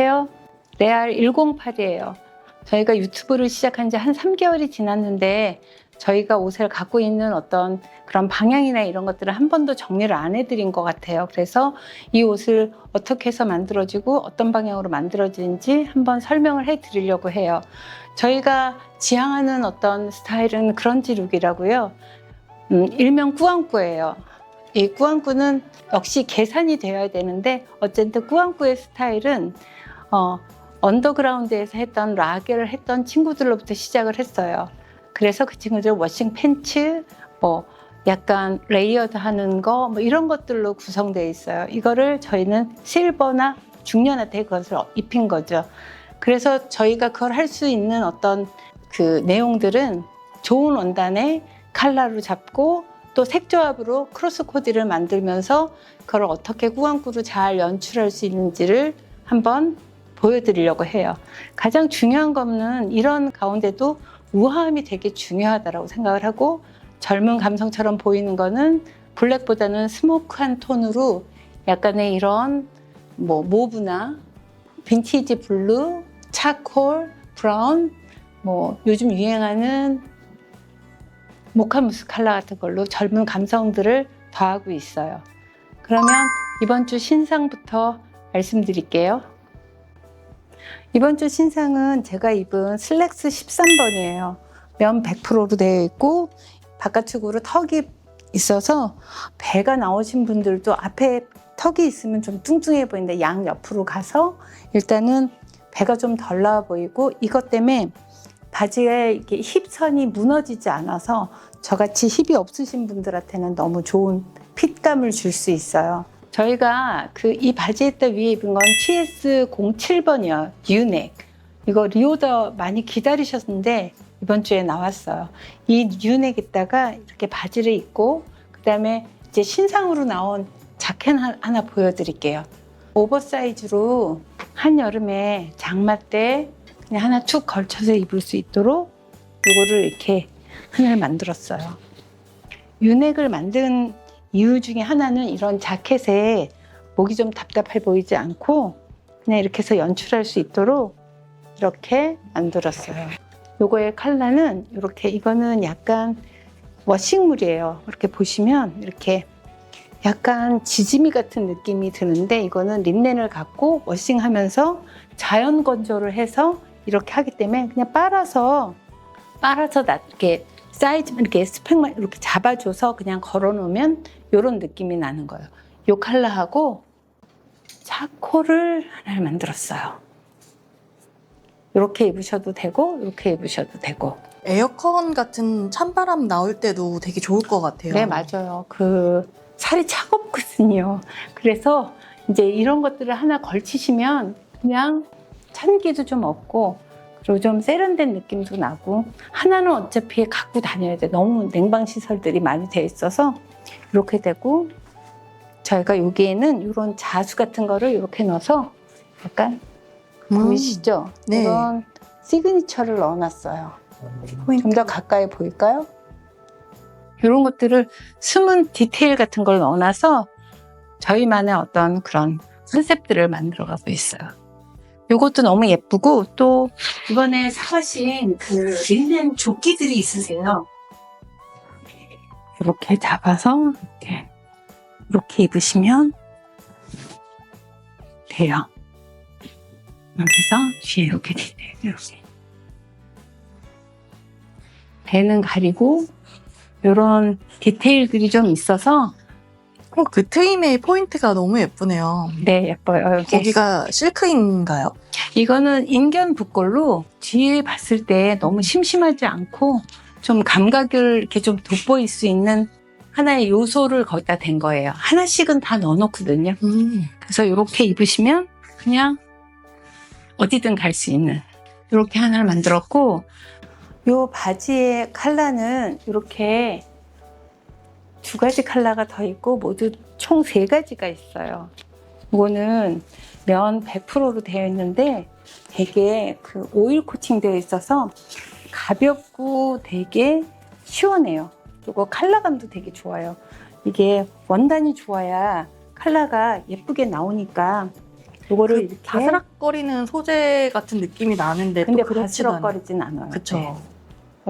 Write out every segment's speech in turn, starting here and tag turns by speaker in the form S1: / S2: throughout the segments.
S1: 안녕하세요. 레알 108이에요. 저희가 유튜브를 시작한 지 한 3개월이 지났는데 저희가 옷을 갖고 있는 어떤 그런 방향이나 이런 것들을 한 번도 정리를 안 해드린 것 같아요. 그래서 이 옷을 어떻게 해서 만들어지고 어떤 방향으로 만들어지는지 한번 설명을 해드리려고 해요. 저희가 지향하는 어떤 스타일은 그런지 룩이라고요. 음, 일명 꾸안꾸예요. 이 꾸안꾸는 역시 계산이 되어야 되는데 어쨌든 꾸안꾸의 스타일은 어, 언더그라운드에서 했던 락을 했던 친구들로부터 시작을 했어요. 그래서 그 친구들 워싱 팬츠, 뭐 약간 레이어드 하는 거, 뭐 이런 것들로 구성되어 있어요. 이거를 저희는 실버나 중년한테 그것을 입힌 거죠. 그래서 저희가 그걸 할 수 있는 어떤 그 내용들은 좋은 원단에 칼라로 잡고 또 색조합으로 크로스 코디를 만들면서 그걸 어떻게 꾸안꾸로 잘 연출할 수 있는지를 한번 보여드리려고 해요. 가장 중요한 거는 이런 가운데도 우아함이 되게 중요하다고 생각을 하고 젊은 감성처럼 보이는 거는 블랙보다는 스모크한 톤으로 약간의 이런 뭐 모브나 빈티지 블루, 차콜, 브라운, 뭐 요즘 유행하는 모카무스 컬러 같은 걸로 젊은 감성들을 더하고 있어요. 그러면 이번 주 신상부터 말씀드릴게요. 이번 주 신상은 제가 입은 슬랙스 13번이에요. 면 100%로 되어 있고 바깥쪽으로 턱이 있어서 배가 나오신 분들도 앞에 턱이 있으면 좀 뚱뚱해 보이는데 양 옆으로 가서 일단은 배가 좀 덜 나와 보이고 이것 때문에 바지에 이렇게 힙선이 무너지지 않아서 저같이 힙이 없으신 분들한테는 너무 좋은 핏감을 줄 수 있어요. 저희가 그 이 바지에다 위에 입은 건 TS07번이요. 유넥. 이거 리오더 많이 기다리셨는데 이번 주에 나왔어요. 이 유넥에다가 이렇게 바지를 입고 그다음에 이제 신상으로 나온 자켓 하- 하나 보여드릴게요. 오버사이즈로 한여름에 장마 때 그냥 하나 툭 걸쳐서 입을 수 있도록 이거를 이렇게 하나를 만들었어요. 유넥을 만든 이유 중에 하나는 이런 자켓에 목이 좀 답답해 보이지 않고 그냥 이렇게 해서 연출할 수 있도록 이렇게 만들었어요. 요거의 컬러는 이렇게 이거는 약간 워싱물이에요. 이렇게 보시면 이렇게 약간 지지미 같은 느낌이 드는데 이거는 린넨을 갖고 워싱하면서 자연 건조를 해서 이렇게 하기 때문에 그냥 빨아서 빨아서 나 이렇게 사이즈 이렇게 스펙만 이렇게 잡아줘서 그냥 걸어놓으면 이런 느낌이 나는 거예요. 요 컬러하고 차코를 하나를 만들었어요. 이렇게 입으셔도 되고 이렇게 입으셔도 되고.
S2: 에어컨 같은 찬바람 나올 때도 되게 좋을 것 같아요.
S1: 네 맞아요. 그 살이 차갑거든요. 그래서 이제 이런 것들을 하나 걸치시면 그냥 찬기도 좀 없고 그리고 좀 세련된 느낌도 나고 하나는 어차피 갖고 다녀야 돼. 너무 냉방 시설들이 많이 돼 있어서 이렇게 되고 저희가 여기에는 이런 자수 같은 거를 이렇게 넣어서 약간
S2: 음,
S1: 보이시죠?
S2: 네.
S1: 이런 시그니처를 넣어놨어요. 좀 더 가까이 보일까요? 이런 것들을 숨은 디테일 같은 걸 넣어놔서 저희만의 어떤 그런 컨셉들을 만들어가고 있어요. 이것도 너무 예쁘고 또 이번에 사가신 그 린넨 조끼들이 있으세요. 이렇게 잡아서 이렇게 이렇게 입으시면 돼요. 여기서 뒤에 이렇게 디테일 이렇게 배는 가리고 이런 디테일들이 좀 있어서
S2: 어, 그 트임의 포인트가 너무 예쁘네요.
S1: 네 예뻐요. 여기
S2: 거기가 실크인가요?
S1: 이거는 인견 붓걸로 뒤에 봤을 때 너무 심심하지 않고 좀 감각을 이렇게 좀 돋보일 수 있는 하나의 요소를 거기다 댄 거예요. 하나씩은 다 넣어놓거든요.
S2: 음.
S1: 그래서 이렇게 입으시면 그냥 어디든 갈 수 있는 이렇게 하나를 만들었고 요 바지의 컬러는 이렇게 두 가지 컬러가 더 있고 모두 총 세 가지가 있어요. 이거는 면 100%로 되어 있는데 되게 그 오일 코팅 되어 있어서 가볍고 되게 시원해요. 그리고 컬러감도 되게 좋아요. 이게 원단이 좋아야 컬러가 예쁘게 나오니까 요거를
S2: 그
S1: 이렇게
S2: 바스락거리는 소재 같은 느낌이 나는데
S1: 근데. 바스락거리진 않아요. 네.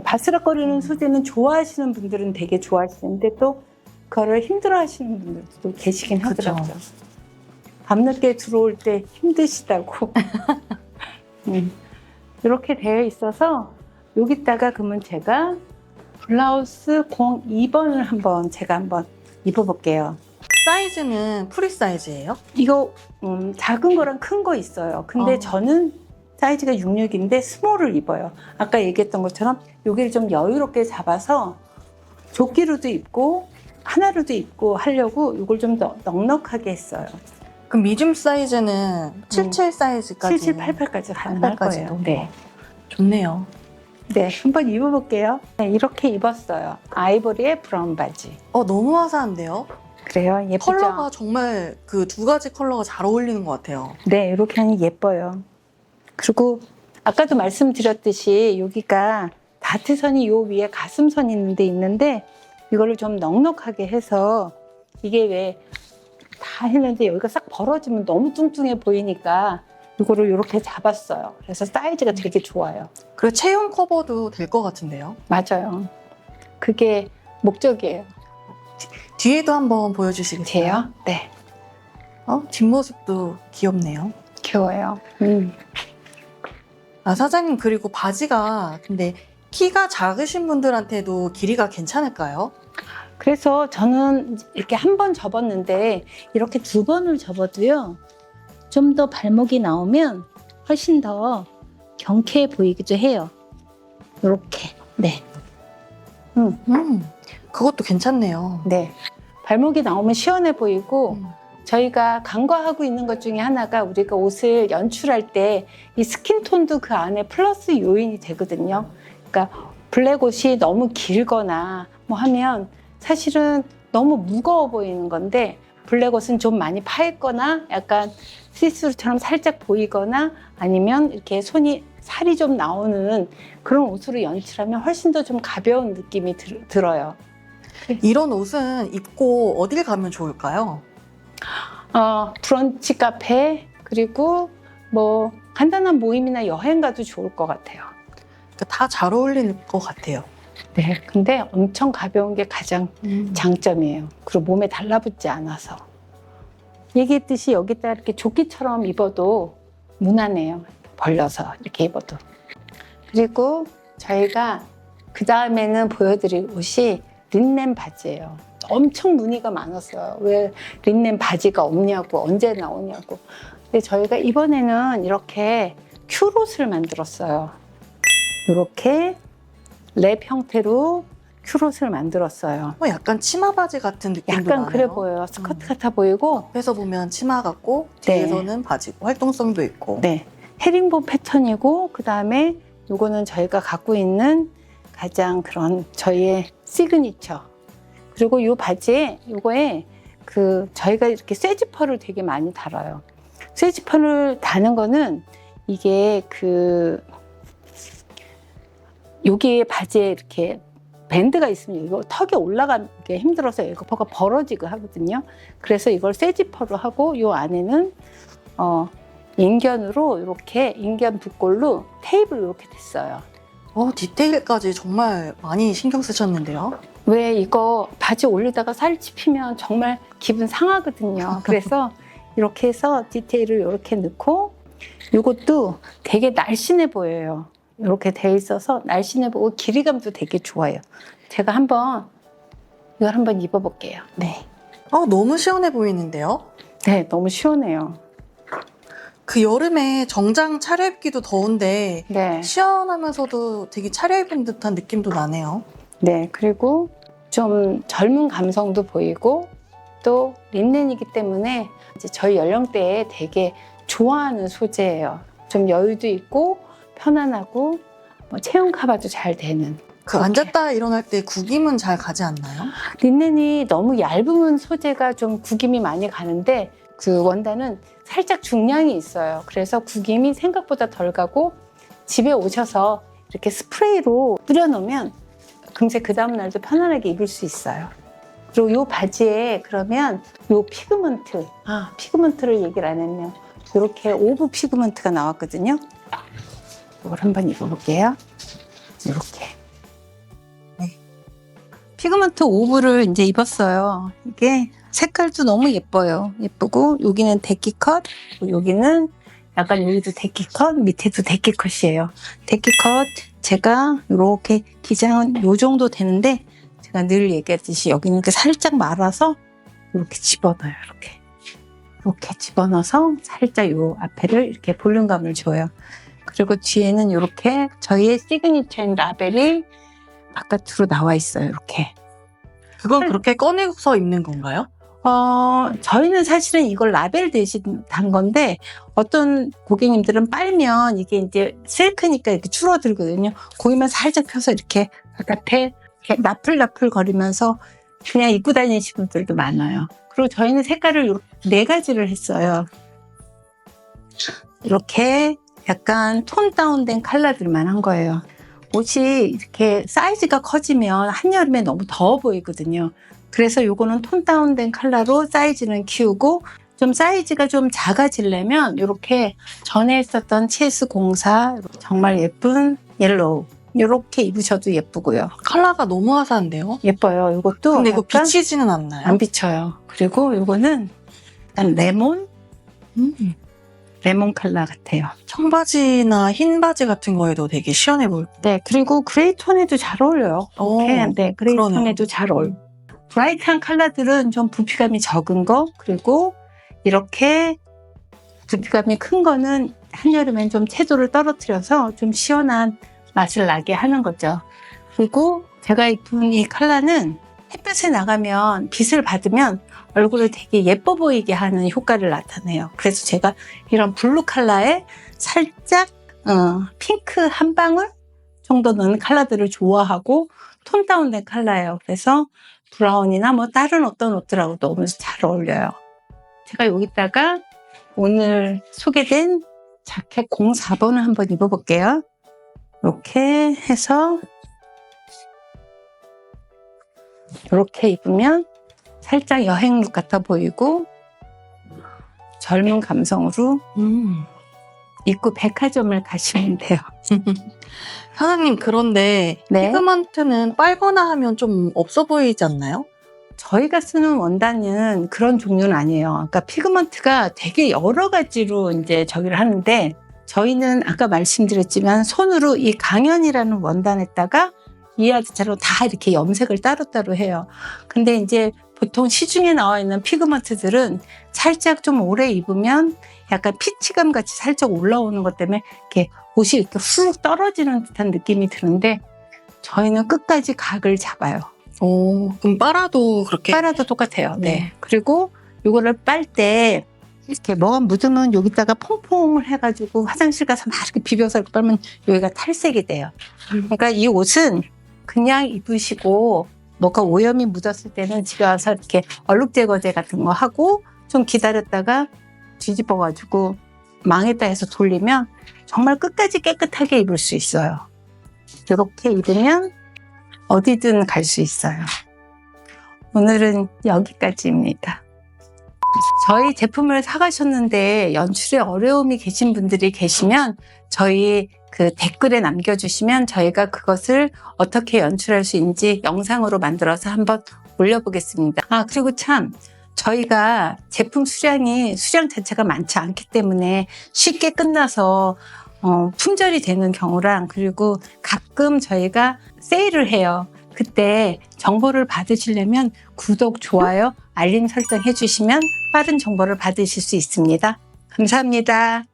S1: 바스락거리는
S2: 음.
S1: 소재는 좋아하시는 분들은 되게 좋아하시는데 또 그거를 힘들어 하시는 분들도 계시긴
S2: 그쵸.
S1: 하더라고요. 밤늦게 들어올 때 힘드시다고. 음. 이렇게 되어 있어서 여기다가 그러면 제가 블라우스 02번을 한번 제가 한번 입어볼게요.
S2: 사이즈는 프리 사이즈예요?
S1: 이거 음, 작은 거랑 큰 거 있어요. 근데
S2: 어.
S1: 저는 사이즈가 66인데 스몰을 입어요. 아까 얘기했던 것처럼 여기를 좀 여유롭게 잡아서 조끼로도 입고 하나로도 입고 하려고 이걸 좀 더 넉넉하게 했어요.
S2: 그럼 미줌 사이즈는 77 사이즈까지
S1: 77, 88까지 가능할
S2: 88까지
S1: 거예요.
S2: 도
S1: 네.
S2: 좋네요.
S1: 네, 한번 입어볼게요. 네, 이렇게 입었어요. 아이보리의 브라운 바지.
S2: 어 너무 화사한데요?
S1: 그래요? 예쁘죠?
S2: 컬러가 정말 그 두 가지 컬러가 잘 어울리는 것 같아요.
S1: 네, 이렇게 하니 예뻐요. 그리고 아까도 말씀드렸듯이 여기가 다트선이 요 위에 가슴선 있는 데 있는데 이거를 좀 넉넉하게 해서 이게 왜 다 했는데 여기가 싹 벌어지면 너무 뚱뚱해 보이니까 이거를 이렇게 잡았어요. 그래서 사이즈가 되게 좋아요.
S2: 그리고 체형 커버도 될 것 같은데요.
S1: 맞아요. 그게 목적이에요.
S2: 뒤에도 한번 보여주시겠어요?
S1: 돼요? 네.
S2: 어? 뒷모습도 귀엽네요.
S1: 귀여워요. 음.
S2: 아 사장님 그리고 바지가 근데 키가 작으신 분들한테도 길이가 괜찮을까요?
S1: 그래서 저는 이렇게 한 번 접었는데 이렇게 두 번을 접어도요. 좀 더 발목이 나오면 훨씬 더 경쾌해 보이기도 해요. 이렇게. 네.
S2: 음, 그것도 괜찮네요.
S1: 네. 발목이 나오면 시원해 보이고
S2: 음.
S1: 저희가 간과하고 있는 것 중에 하나가 우리가 옷을 연출할 때 이 스킨톤도 그 안에 플러스 요인이 되거든요. 그러니까 블랙 옷이 너무 길거나 뭐 하면 사실은 너무 무거워 보이는 건데 블랙 옷은 좀 많이 파 있거나 약간 시스루처럼 살짝 보이거나 아니면 이렇게 손이 살이 좀 나오는 그런 옷으로 연출하면 훨씬 더 좀 가벼운 느낌이 들, 들어요.
S2: 이런 옷은 입고 어딜 가면 좋을까요?
S1: 어, 브런치 카페 그리고 뭐 간단한 모임이나 여행 가도 좋을 것 같아요.
S2: 다 잘 어울리는 것 같아요.
S1: 네, 근데 엄청 가벼운 게 가장 장점이에요. 그리고 몸에 달라붙지 않아서. 얘기했듯이 여기다 이렇게 조끼처럼 입어도 무난해요. 벌려서 이렇게 입어도. 그리고 저희가 그 다음에는 보여드릴 옷이 린넨 바지예요. 엄청 문의가 많았어요. 왜 린넨 바지가 없냐고, 언제 나오냐고. 근데 저희가 이번에는 이렇게 큐롯을 만들었어요. 이렇게 랩 형태로 큐롯을 만들었어요.
S2: 어, 약간 치마 바지 같은 느낌도
S1: 약간
S2: 나네요.
S1: 그래 보여요. 스커트
S2: 음.
S1: 같아 보이고,
S2: 앞에서 보면 치마 같고
S1: 네.
S2: 뒤에서는 바지고 활동성도 있고.
S1: 네. 헤링본 패턴이고, 그 다음에 요거는 저희가 갖고 있는 가장 그런 저희의 시그니처. 그리고 요 바지에, 요거에 그 저희가 이렇게 쇠지퍼를 되게 많이 달아요. 쇠지퍼를 다는 거는 이게 그 여기에 바지에 이렇게 밴드가 있으면 이거 턱에 올라가기 힘들어서 에어퍼가 벌어지고 하거든요. 그래서 이걸 쇠지퍼로 하고 요 안에는 어 인견으로 이렇게 인견 붓골로 테이블 이렇게 됐어요.
S2: 어, 디테일까지 정말 많이 신경 쓰셨는데요.
S1: 왜 이거 바지 올리다가 살 찝히면 정말 기분 상하거든요. 그래서 이렇게 해서 디테일을 이렇게 넣고 이것도 되게 날씬해 보여요. 이렇게 돼 있어서 날씬해 보고 길이감도 되게 좋아요. 제가 한번 이걸 한번 입어볼게요. 네,
S2: 어, 너무 시원해 보이는데요.
S1: 네 너무 시원해요.
S2: 그 여름에 정장 차려입기도 더운데
S1: 네,
S2: 시원하면서도 되게 차려입은 듯한 느낌도 나네요.
S1: 네 그리고 좀 젊은 감성도 보이고 또 린넨이기 때문에 이제 저희 연령대에 되게 좋아하는 소재예요. 좀 여유도 있고 편안하고 뭐 체형 커버도 잘 되는.
S2: 그. 앉았다 일어날 때 구김은 잘 가지 않나요?
S1: 린넨이 너무 얇은 소재가 좀 구김이 많이 가는데 그 원단은 살짝 중량이 있어요. 그래서 구김이 생각보다 덜 가고 집에 오셔서 이렇게 스프레이로 뿌려놓으면 금세 그 다음 날도 편안하게 입을 수 있어요. 그리고 이 바지에 그러면 이 피그먼트, 아 피그먼트를 얘기를 안 했네요. 이렇게 오브 피그먼트가 나왔거든요. 이걸 한번 입어볼게요. 이렇게. 네. 피그먼트 오브를 이제 입었어요. 이게 색깔도 너무 예뻐요. 예쁘고 여기는 데키 컷, 여기는 약간 여기도 데키 컷, 밑에도 데키 컷이에요. 데키 컷 제가 이렇게 기장은 요 정도 되는데 제가 늘 얘기했듯이 여기는 이렇게 살짝 말아서 이렇게 집어넣어요. 이렇게 이렇게 집어넣어서 살짝 요 앞에를 이렇게 볼륨감을 줘요. 그리고 뒤에는 이렇게 저희의 시그니처인 라벨이 바깥으로 나와 있어요. 이렇게.
S2: 그건 그렇게 꺼내서 입는 건가요?
S1: 어, 저희는 사실은 이걸 라벨 대신 단 건데, 어떤 고객님들은 빨면 이게 이제 실크니까 이렇게 줄어들거든요. 거기만 살짝 펴서 이렇게 바깥에 이렇게 나풀나풀 거리면서 그냥 입고 다니시는 분들도 많아요. 그리고 저희는 색깔을 네 가지를 했어요. 이렇게 약간 톤 다운된 컬러들만 한 거예요. 옷이 이렇게 사이즈가 커지면 한여름에 너무 더워 보이거든요. 그래서 요거는 톤 다운된 컬러로 사이즈는 키우고 좀 사이즈가 좀 작아지려면 이렇게 전에 했었던 CS04 정말 예쁜 옐로우 이렇게 입으셔도 예쁘고요.
S2: 컬러가 너무 화사한데요?
S1: 예뻐요. 이것도
S2: 근데 이거 비치지는 않나요?
S1: 안 비쳐요. 그리고 요거는 약간 레몬
S2: 음.
S1: 레몬 컬러 같아요.
S2: 청바지나 흰 바지 같은 거에도 되게 시원해 보일
S1: 네, 그리고 그레이 톤에도 잘 어울려요.
S2: 오,
S1: 이렇게, 네, 그레이
S2: 그러네요.
S1: 톤에도 잘 어울려. 브라이트한 컬러들은 좀 부피감이 적은 거, 그리고 이렇게 부피감이 큰 거는 한여름엔 좀 채도를 떨어뜨려서 좀 시원한 맛을 나게 하는 거죠. 그리고 제가 입은 이 컬러는 햇볕에 나가면 빛을 받으면 얼굴을 되게 예뻐 보이게 하는 효과를 나타내요. 그래서 제가 이런 블루 컬러에 살짝 어, 핑크 한 방울 정도 넣은 컬러들을 좋아하고 톤 다운된 컬러예요. 그래서 브라운이나 뭐 다른 어떤 옷들하고 너무 잘 어울려요. 제가 여기다가 오늘 소개된 자켓 04번을 한번 입어볼게요. 이렇게 해서 이렇게 입으면 살짝 여행 룩 같아 보이고 젊은 감성으로
S2: 음.
S1: 입고 백화점을 가시면 돼요.
S2: 사장님 그런데
S1: 네.
S2: 피그먼트는 빨거나 하면 좀 없어 보이지 않나요?
S1: 저희가 쓰는 원단은 그런 종류는 아니에요. 그러니까 피그먼트가 되게 여러 가지로 이제 저기를 하는데 저희는 아까 말씀드렸지만 손으로 이 강연이라는 원단에다가 이하드처럼 다 이렇게 염색을 따로따로 해요. 근데 이제 보통 시중에 나와 있는 피그먼트들은 살짝 좀 오래 입으면 약간 피치감 같이 살짝 올라오는 것 때문에 이렇게 옷이 이렇게 훅 떨어지는 듯한 느낌이 드는데 저희는 끝까지 각을 잡아요.
S2: 오, 그럼 빨아도 그렇게
S1: 빨아도 똑같아요. 네.
S2: 네.
S1: 그리고 이거를 빨 때 이렇게 뭐가 묻으면 여기다가 퐁퐁을 해가지고 화장실 가서 막 이렇게 비벼서 이렇게 빨면 여기가 탈색이 돼요. 그러니까 이 옷은 그냥 입으시고 뭐가 오염이 묻었을 때는 집에 와서 이렇게 얼룩 제거제 같은 거 하고 좀 기다렸다가 뒤집어가지고 망에다 해서 돌리면 정말 끝까지 깨끗하게 입을 수 있어요. 이렇게 입으면 어디든 갈 수 있어요. 오늘은 여기까지입니다. 저희 제품을 사가셨는데 연출에 어려움이 계신 분들이 계시면 저희 그 댓글에 남겨주시면 저희가 그것을 어떻게 연출할 수 있는지 영상으로 만들어서 한번 올려보겠습니다. 아, 그리고 참, 저희가 제품 수량이, 수량 자체가 많지 않기 때문에 쉽게 끝나서 어, 품절이 되는 경우랑 그리고 가끔 저희가 세일을 해요. 그때 정보를 받으시려면 구독, 좋아요, 알림 설정 해주시면 빠른 정보를 받으실 수 있습니다. 감사합니다.